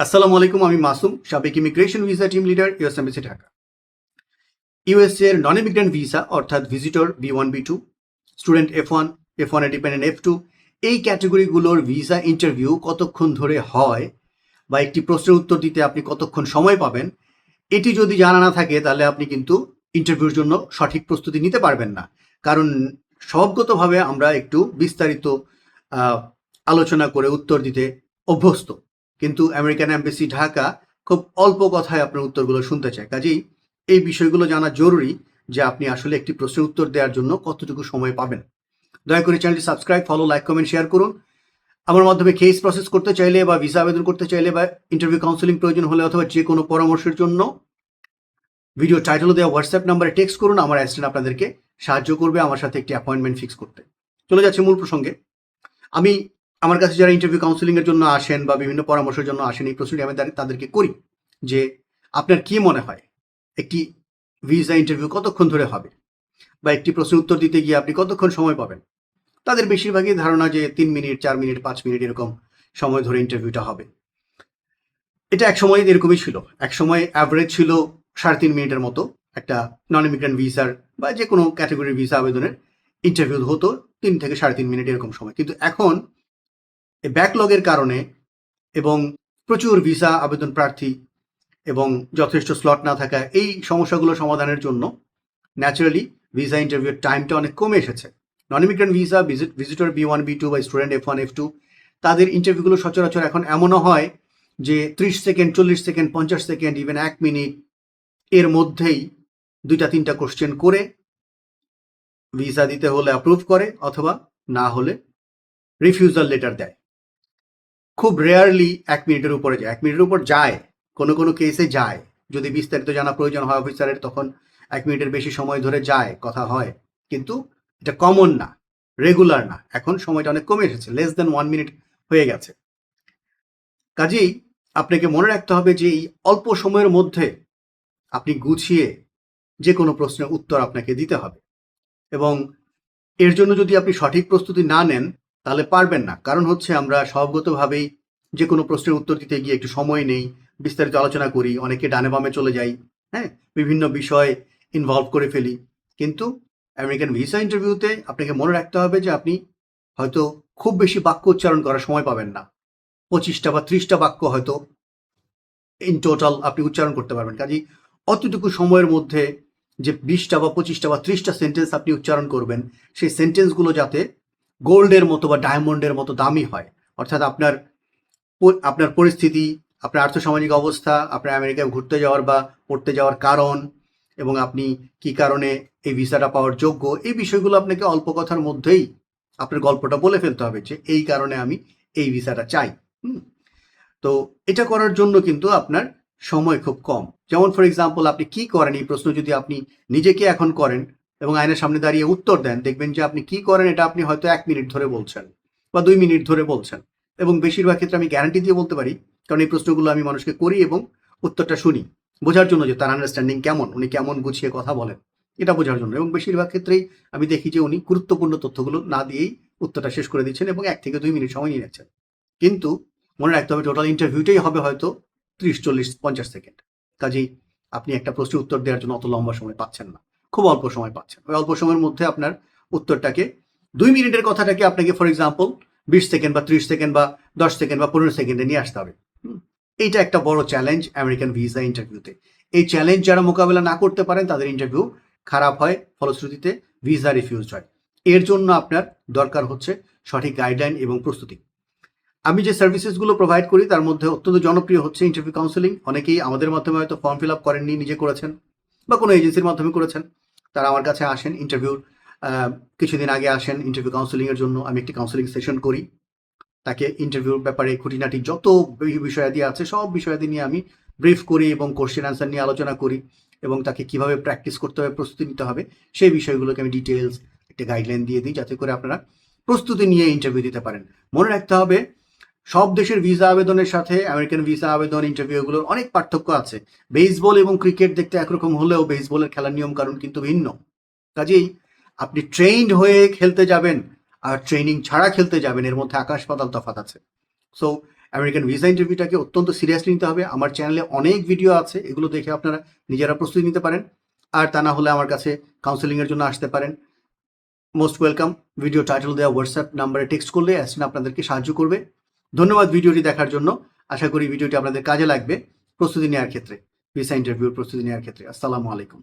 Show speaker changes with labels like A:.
A: আসসালামু আলাইকুম, আমি মাসুম, সাবেক immigration visa team leader US embassy Dhaka USA এর নন ইমিগ্রেন্ট ভিসা অর্থাৎ visitor B one B two student F one F one dependent F two এই ক্যাটাগরিগুলোর ভিসা ইন্টারভিউ কতক্ষণ ধরে হয় বা একটি প্রশ্নের উত্তর দিতে আপনি কতক্ষণ সময় পাবেন, এটি যদি জানা না থাকে তাহলে আপনি কিন্তু ইন্টারভিউর জন্য সঠিক প্রস্তুতি নিতে পারবেন না। কারণ স্বভাবগতভাবে আমরা একটু বিস্তারিত আলোচনা করে উত্তর দিতে অভ্যস্ত। কিন্তু আমেরিকান এম্বাসি ঢাকা খুব অল্প কথায় আপনার উত্তরগুলো শুনতে চায়। কাজেই এই বিষয়গুলো জানা জরুরি যে আপনি আসলে একটি প্রশ্নের উত্তর দেওয়ার জন্য কতটুকু সময় পাবেন। দয়া করে চ্যানেলটি subscribe, follow, like, comment, share করুন। আমার মাধ্যমে কেস প্রসেস করতে চাইলে বা ভিসা আবেদন করতে চাইলে বা ইন্টারভিউ কাউন্সিলিং প্রয়োজন হলে অথবা যে কোনো পরামর্শের জন্য ভিডিও টাইটেলও দেওয়া হোয়াটসঅ্যাপ নাম্বারে টেক্সট করুন, আমার অ্যাসিস্ট্যান্ট আপনাদেরকে সাহায্য করবে, আমার সাথে একটি অ্যাপয়েন্টমেন্ট ফিক্স করতে। চলে যাচ্ছে মূল প্রসঙ্গে। আমি আমার কাছে যারা ইন্টারভিউ কাউন্সিলিং এর জন্য আসেন বা বিভিন্ন পরামর্শের জন্য আসেন, এই প্রশ্নটি আমি তাদেরকে করি যে আপনার কি মনে হয়? একটি ভিসা ইন্টারভিউ কতক্ষণ ধরে হবে? বা একটি প্রশ্নের উত্তর দিতে গিয়ে আপনি কতক্ষণ সময় পাবেন? তাদের বেশিরভাগই ধারণা যে তিন মিনিট, চার মিনিট, পাঁচ মিনিট এরকম সময় ধরে ইন্টারভিউটা হবে। এটা এক সময় এরকমই ছিল। এক সময় অ্যাভারেজ ছিল সাড়ে তিন মিনিটের মতো একটা নন ইমিগ্রেন্ট ভিসার বা যে কোনো ক্যাটাগরির ভিসা আবেদনের ইন্টারভিউ হতো তিন থেকে সাড়ে তিন মিনিট এরকম সময়। কিন্তু এখন এই ব্যাকলগের কারণে এবং প্রচুর ভিসা আবেদন প্রার্থী এবং যথেষ্ট স্লট না থাকা এই সমস্যাগুলো সমাধানের জন্য ন্যাচারালি ভিসা ইন্টারভিউর টাইমটা অনেক কমে এসেছে। Non immigrant visa visit visitor B one B two বা student F one F two তাদের ইন্টারভিউগুলো সচরাচর এখন এমনও হয় যে ত্রিশ সেকেন্ড চল্লিশ সেকেন্ড পঞ্চাশ সেকেন্ড ইভেন এক মিনিট এর মধ্যেই দুইটা, তিনটা কোশ্চেন করে ভিসা দিতে হলে অ্যাপ্রুভ করে অথবা না হলে রিফিউজাল লেটার দেয়। খুব রেয়ারলি এক মিনিটের উপরে যায়। এক মিনিটের উপর যায়, কোনো কোনো কেসে যায়। যদি বিস্তারিত জানা প্রয়োজন হয় অফিসারের তখন এক মিনিটের বেশি সময় ধরে যায়, কথা হয়। কিন্তু এটা কমন না রেগুলার না। এখন সময়টা অনেক কমে এসেছে লেস দেন ওয়ান মিনিট হয়ে গেছে। কাজেই আপনাকে মনে রাখতে হবে যে এই অল্প সময়ের মধ্যে আপনি গুছিয়ে যে কোনো প্রশ্নের উত্তর আপনাকে দিতে হবে। এবং এর জন্য যদি আপনি সঠিক প্রস্তুতি না নেন তাহলে পারবেন না। কারণ হচ্ছে আমরা স্বভাবগতভাবেই যে কোনো প্রশ্নের উত্তর দিতে গিয়ে একটু সময় নেই, বিস্তারিত আলোচনা করি, অনেকে ডানে বামে চলে যাই হ্যাঁ? বিভিন্ন বিষয় ইনভলভ করে ফেলি। কিন্তু আমেরিকান ভিসা ইন্টারভিউতে আপনাকে মনে রাখতে হবে যে আপনি হয়তো খুব বেশি বাক্য উচ্চারণ করার সময় পাবেন না। পঁচিশটা বা ত্রিশটা বাক্য হয়তো ইন টোটাল আপনি উচ্চারণ করতে পারবেন। কাজেই অতটুকু সময়ের মধ্যে যে বিশটা বা পঁচিশটা বা ত্রিশটা সেন্টেন্স আপনি উচ্চারণ করবেন, সেই সেন্টেন্সগুলো যাতে গোল্ডের মতো বা ডায়মন্ডের মতো দামি হয়। অর্থাৎ আপনার আপনার পরিস্থিতি, আপনার আর্থসামাজিক অবস্থা, আপনার আমেরিকায় ঘুরতে যাওয়ার বা পড়তে যাওয়ার কারণ এবং আপনি কি কারণে এই ভিসাটা পাওয়ার যোগ্য, এই বিষয়গুলো আপনাকে অল্প কথার মধ্যেই আপনার গল্পটা বলে ফেলতে হবে যে এই কারণে আমি এই ভিসাটা চাই। তো এটা করার জন্য কিন্তু আপনার সময় খুব কম। যেমন ফর এক্সাম্পল আপনি কি করেন, এই প্রশ্ন যদি আপনি নিজেকে এখন করেন এবং আয়নার সামনে দাঁড়িয়ে উত্তর দেন, দেখবেন যে আপনি কি করেন এটা আপনি হয়তো এক মিনিট ধরে বলছেন বা দুই মিনিট ধরে বলছেন। এবং বেশিরভাগ ক্ষেত্রে আমি গ্যারান্টি দিয়ে বলতে পারি, কারণ এই প্রশ্নগুলো আমি মানুষকে করি এবং উত্তরটা শুনি বোঝার জন্য যে তার আন্ডারস্ট্যান্ডিং কেমন, উনি কেমন গুছিয়ে কথা বলেন, এটা বোঝার জন্য। এবং বেশিরভাগ ক্ষেত্রেই আমি দেখি যে উনি গুরুত্বপূর্ণ তথ্যগুলো না দিয়েই উত্তরটা শেষ করে দিচ্ছেন এবং এক থেকে দুই মিনিট সময় নিয়ে নিচ্ছেন। কিন্তু মনে রাখতে হবে টোটাল ইন্টারভিউটাই হবে হয়তো ত্রিশ, চল্লিশ, পঞ্চাশ সেকেন্ড কাজেই আপনি একটা প্রশ্নের উত্তর দেওয়ার জন্য অত লম্বা সময় পাচ্ছেন না। খুব অল্প সময় পাচ্ছেন। ওই অল্প সময়ের মধ্যে আপনার উত্তরটাকে দুই মিনিটের কথাটাকে আপনাকে ফর এক্সাম্পল বিশ সেকেন্ড বা ত্রিশ সেকেন্ড বা দশ সেকেন্ড বা পনেরো সেকেন্ডে নিয়ে আসতে হবে। এইটা একটা বড় চ্যালেঞ্জ আমেরিকান ভিসা ইন্টারভিউতে এই চ্যালেঞ্জ যারা মোকাবেলা না করতে পারেন, তাদের ইন্টারভিউ খারাপ হয়, ফলশ্রুতিতে ভিসা রিফিউজ হয়। এর জন্য আপনার দরকার হচ্ছে সঠিক গাইডলাইন এবং প্রস্তুতি। আমি যে সার্ভিসেসগুলো প্রোভাইড করি, তার মধ্যে অত্যন্ত জনপ্রিয় হচ্ছে ইন্টারভিউ কাউন্সেলিং অনেকেই আমাদের মাধ্যমে হয়তো ফর্ম ফিল আপ করেননি, নিজে করেছেন বা কোনো এজেন্সির মাধ্যমে করেছেন। তারা আমার কাছে আসেন ইন্টারভিউর কিছুদিন আগে আসেন ইন্টারভিউ কাউন্সেলিং এর জন্য। আমি একটি কাউন্সেলিং সেশন করি। তাকে ইন্টারভিউর ব্যাপারে খুঁটিনাটি যত বিষয়াদি আছে, সব বিষয়াদি নিয়ে আমি ব্রিফ করি এবং কোশ্চেন আনসার নিয়ে আলোচনা করি এবং তাকে কীভাবে প্র্যাকটিস করতে হবে, প্রস্তুতি নিতে হবে, সেই বিষয়গুলোকে আমি ডিটেলস একটা গাইডলাইন দিয়ে দিই যাতে করে আপনারা প্রস্তুতি নিয়ে ইন্টারভিউ দিতে পারেন। মনে রাখতে হবে সব দেশের ভিসা আবেদনের সাথে আমেরিকান ভিসা আবেদন ইন্টারভিউগুলোর অনেক পার্থক্য আছে। বেসবল এবং ক্রিকেট দেখতে একরকম হলেও বেসবলের খেলার নিয়ম কারণ কিন্তু ভিন্ন। কাজেই আপনি ট্রেইন্ড হয়ে খেলতে যাবেন আর ট্রেনিং ছাড়া খেলতে যাবেন, এর মধ্যে আকাশ পাতাল তফাত আছে। সো আমেরিকান ভিসা ইন্টারভিউটাকে অত্যন্ত সিরিয়াসলি নিতে হবে। আমার চ্যানেলে অনেক ভিডিও আছে, এগুলো দেখে আপনারা নিজেরা প্রস্তুতি নিতে পারেন। আর তা না হলে আমার কাছে কাউন্সেলিংয়ের জন্য আসতে পারেন। মোস্ট ওয়েলকাম ভিডিও টাইটেল দেওয়া হোয়াটসঅ্যাপ নাম্বারে টেক্সট করলে অ্যাসিন আপনাদেরকে সাহায্য করবে। ধন্যবাদ ভিডিওটি দেখার জন্য। আশা করি ভিডিওটি আপনাদের কাজে লাগবে প্রস্তুতি নেওয়ার ক্ষেত্রে ভিসা ইন্টারভিউর প্রস্তুতি নেওয়ার ক্ষেত্রে। আসসালামু আলাইকুম।